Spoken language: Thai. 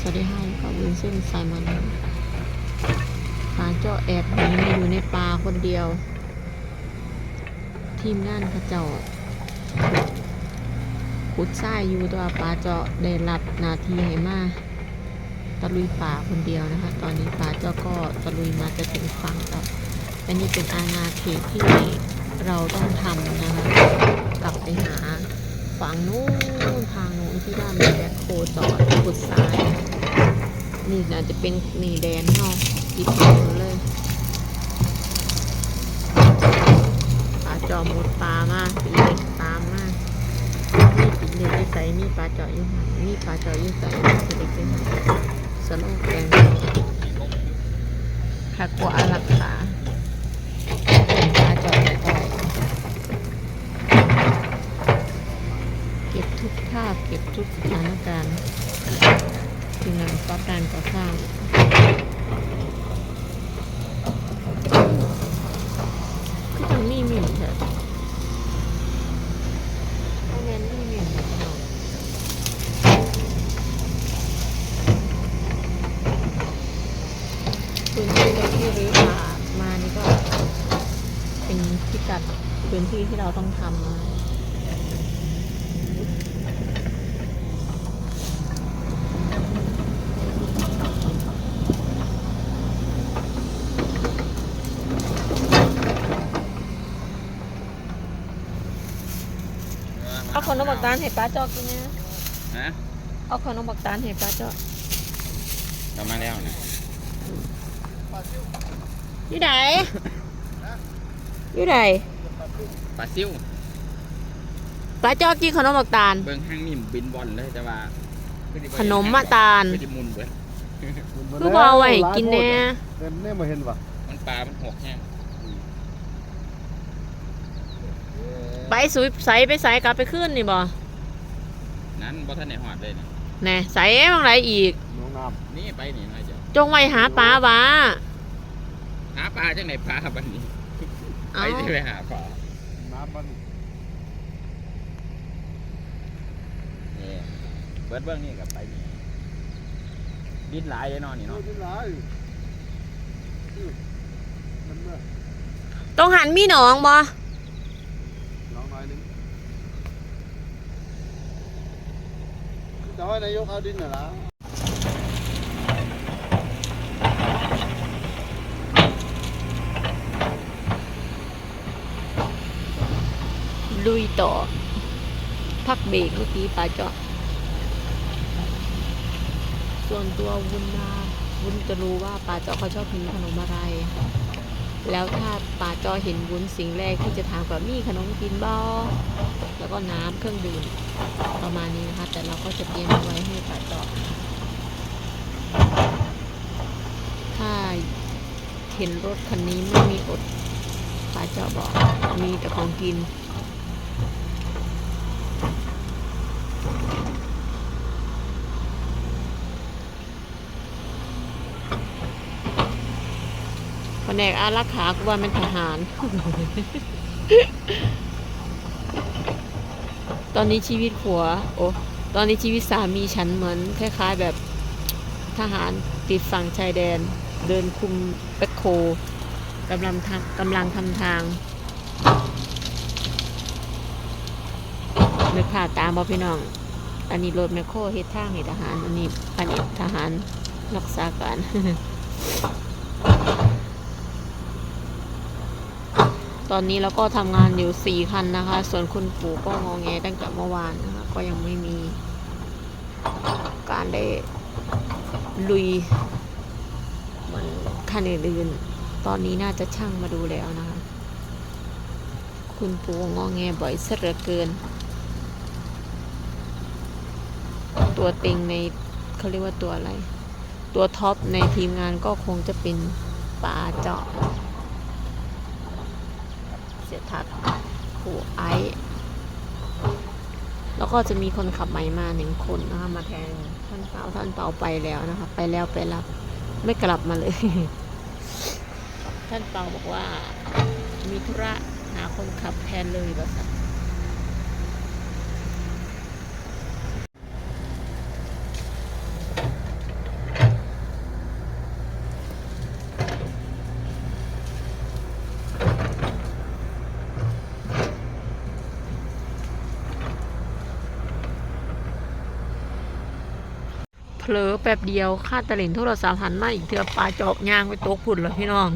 สวัสดีค่ะกับวินเซนต์ไซมันปลาเจ้าแอบหนีมาอยู่ในป่าคนเดียว ทีมงานเขาเจ้าขุดทรายอยู่ตัวปลาเจาะได้รับนาทีให้มาตะลุยป่าคนเดียวนะคะ ตอนนี้ปลาเจ้าก็ตะลุยมาจะถึงฝั่งแล้วอันนี้เป็นอาณาเขตที่เราต้องทำนะคะกลับไปหาฝั่งนู้นทางนู้นที่ว่ามีแบ็คโคจอดขุดทราย นี่น่าจะเป็นนี่แดนเนาะติดถนนเลยปลาจอมดปลามากปีเล็กตามมากนี่ปีเล็กที่ใส่มีปลาจออยู่หันมีปลาจออยู่ใส่ปีเล็กที่หันสโลแกนหักกว่าราคาเป็นปลาจอต่อยเก็บทุกภาพเก็บทุกสถานการณ์ ทีมงานก็การก่อสร้างคือจังมีหมิ่นเถอะเพราะงั้นมีหมิ่นเถอะเนพื้นที่ที่รื้อมามานี่ก็เป็นพิกัดพื้นที่ที่เราต้องทำนะ เอาขนมบักตาลให้ป้าจอกินนะฮะเอาขนมบักตาลให้ป้าจอเรามาแล้วนะอยู่ไหนอยู่ไหนปลาซิวป้าจอกินขนมบักตาล เบิ้งห้างนี่บินบอลเลยแต่ว่าขนมมะตาลไม่ได้มุนเบิดคือบ่เอาไว้ให้กินแน่เดินเนี่ยมาเห็นปะมันปลา มันหกแห้ง ไปสุยใสไปใสกลับไปขึ้นนี่บ่นั้นบ่ท่านไหนหอดเลยนะแน่ใสบางไรอีก น้องน้นี่ไปนี่น้อยเดียวจงไว้หาปลาบ้าหาปลาจังไหนปลาบันนี้เอาไปที่ไปหาปลาำน้ำมันนี่เบิดเบิ้งนี่กับไปนี่บินหลายเลยเนอนนี่เอาเนาะที่ไหนมันเมื่อต้องหันมีหนองบ่ น้องน้อยนึงจะให้นายกเอาดินเหรอล่ะลุยต่อ พักเบรกเมื่อกี้ป้าจอส่วนตัววุ้นนาวุ้นจะรู้ว่าป้าจอเขาชอบกินขนมอะไร แล้วถ้าป่าจอเห็นวุ้นสิ่งแรกที่จะถามกับมีขนมกินบ่แล้วก็น้ำเครื่องดื่มประมาณนี้นะคะ แต่เราก็จะเตรียมไว้ให้ป่าจอถ้าเห็นรถคันนี้ไม่มีอดป่าจอบอกมีแต่ของกิน ผนกอารักขากูว่าเป็นทหาร ตอนนี้ชีวิตผัว โอ้ตอนนี้ชีวิตสามีฉันเหมือนคล้ายๆแบบทหารติดฝั่งชายแดน เดินคุมแบคโคกำลังทำกำลังทำทางนึกภาตามบ่พี่น้อง อันนี้รถแมคโครเฮ็ดทางให้ทหาร อันนี้อันนี้ทหารรักษาการ ตอนนี้เราก็ทำงานอยู่สี่คันนะคะ ส่วนคุณปู่ก็งอแงตั้งแต่เมื่อวานนะคะก็ยังไม่มี การได้ลุยเหมือนคันอื่นๆตอนนี้น่าจะช่างมาดูแล้วนะคะ คุณปู่งอแงบ่อยเสียเหลือเกิน ตัวเต็งในเขาเรียกว่าตัวอะไร ตัวท็อปในทีมงานก็คงจะเป็นป่าเจาะ เสียทัดผูไอแล้วก็จะมีคนขับไม้มาหนึ่งคนนะคะมาแทนท่านเปาท่านเปาไปแล้วนะคะ ไปแล้วไปรับ ไม่กลับมาเลย ท่านเปาบอกว่า มีธุระหาคนขับแทนเลยบริษัท เผลอแป๊บเดียวค่าตะเล่นโทรศัพท์หันมาอีกเทือปลาจอกยางไปตกผุดเลยพี่น้อง